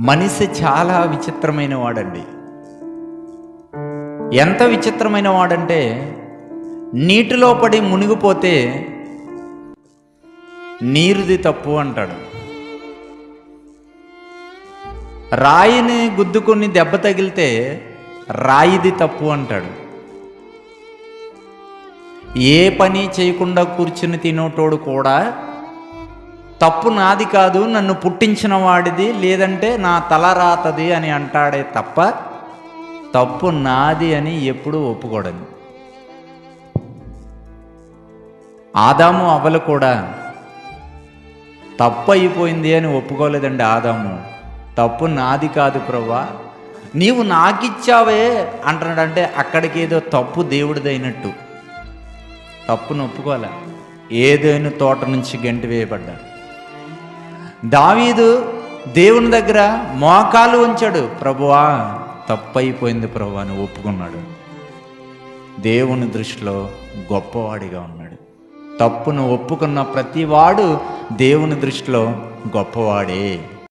మనిషి చాలా విచిత్రమైన వాడండి. ఎంత విచిత్రమైన వాడంటే నీటిలో పడి మునిగిపోతే నీరుది తప్పు అంటాడు. రాయిని గుద్దుకొని దెబ్బ తగిలితే రాయిది తప్పు అంటాడు. ఏ పని చేయకుండా కూర్చుని తినేటోడు కూడా తప్పు నాది కాదు నన్ను పుట్టించిన వాడిది లేదంటే నా తల రాతది అని అంటాడే తప్ప తప్పు నాది అని ఎప్పుడూ ఒప్పుకోడని ఆదాము అవ్వలు కూడా తప్పు అయిపోయింది అని ఒప్పుకోలేదండి ఆదాము. తప్పు నాది కాదు ప్రభా నీవు నాకిచ్చావే అంటున్నాడంటే అక్కడికి ఏదో తప్పు దేవుడిదైనట్టు. తప్పును ఒప్పుకోలే ఏదైనా తోట నుంచి గంటి వేయబడ్డాడు. దావీదు దేవుని దగ్గర మోకాలు ఉంచాడు ప్రభువా తప్పు అయిపోయింది ప్రభు అని ఒప్పుకున్నాడు. దేవుని దృష్టిలో గొప్పవాడిగా ఉన్నాడు. తప్పును ఒప్పుకున్న ప్రతివాడు దేవుని దృష్టిలో గొప్పవాడే.